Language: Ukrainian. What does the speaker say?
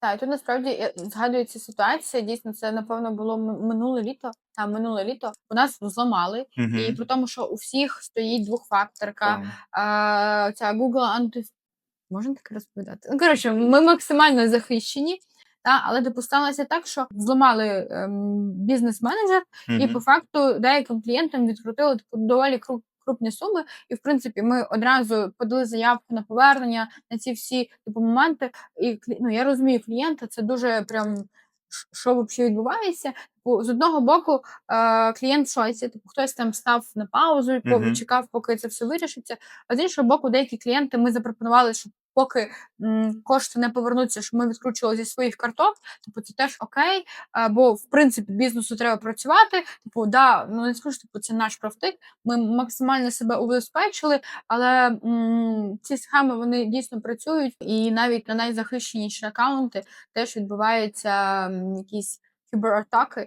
Так, і тут насправді е, згадується ситуація. Дійсно, це напевно було минуле літо. Там минуле літо у нас зламали, і при тому, що у всіх стоїть двохфакторка, а, ця Google анти... Можна таке розповідати? Ну, коротше, ми максимально захищені. Та, але сталося так, що зламали ем, бізнес-менеджер, і по факту деяким клієнтам відкрутили типу, доволі крупні суми. І в принципі, ми одразу подали заявку на повернення на ці всі типу моменти. І ну, я розумію, клієнта це дуже прям. Що взагалі відбувається? Типу, з одного боку, е, клієнт в шоці, типу, хтось там став на паузу, uh -huh. чекав, поки це все вирішиться. А з іншого боку, деякі клієнти ми запропонували, що поки кошти не повернуться, щоб ми відкручували зі своїх карток, типу, це теж окей. Бо в принципі бізнесу треба працювати. Типу, да, ну не скажу, типу, це наш профтик. Ми максимально себе убезпечили, але м, ці схеми вони дійсно працюють, і навіть на найзахищеніші акаунти теж відбуваються якісь кібератаки.